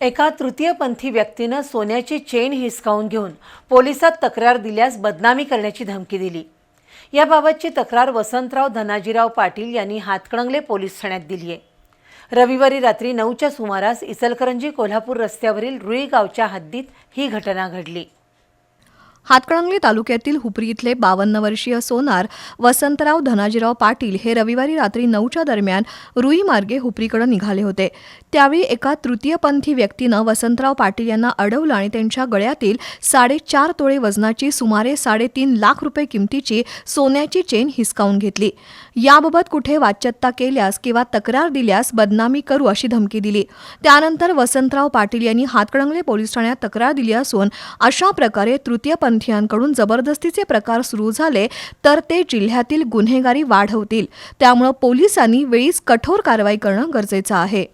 एका तृतीयपंथी व्यक्तीनं सोन्याची चेन हिसकावून घेऊन पोलिसात तक्रार दिल्यास बदनामी करण्याची धमकी दिली. याबाबतची तक्रार वसंतराव धनाजीराव पाटील यांनी हातकणंगले पोलीस ठाण्यात दिली आहे. रविवारी रात्री नऊच्या सुमारास इचलकरंजी कोल्हापूर रस्त्यावरील रुई गावच्या हद्दीत ही घटना घडली. हातकणंगले तालुक्यातील हुपरी इथले बावन्न वर्षीय सोनार वसंतराव धनाजीराव पाटील हे रविवारी रात्री नऊच्या दरम्यान रुई मार्गे हुपरीकडे निघाले होते. त्यावेळी एका तृतीयपंथी व्यक्तीनं वसंतराव पाटील यांना अडवलं आणि त्यांच्या गळ्यातील साडेचार तोळे वजनाची सुमारे साडेतीन लाख रुपये किमतीची सोन्याची चेन हिसकावून घेतली. याबाबत कुठे वाच्यता केल्यास किंवा तक्रार दिल्यास बदनामी करू अशी धमकी दिली. त्यानंतर वसंतराव पाटील यांनी हातकणंगले पोलीस ठाण्यात तक्रार दिली असून अशा प्रकारे पंथीयांकडून जबरदस्तीचे प्रकार सुरू झाले तर ते जिल्ह्यातील गुन्हेगारी वाढवतील. त्यामुळे पोलिसांनी वेळीच कठोर कारवाई करणं गरजेचं आहे.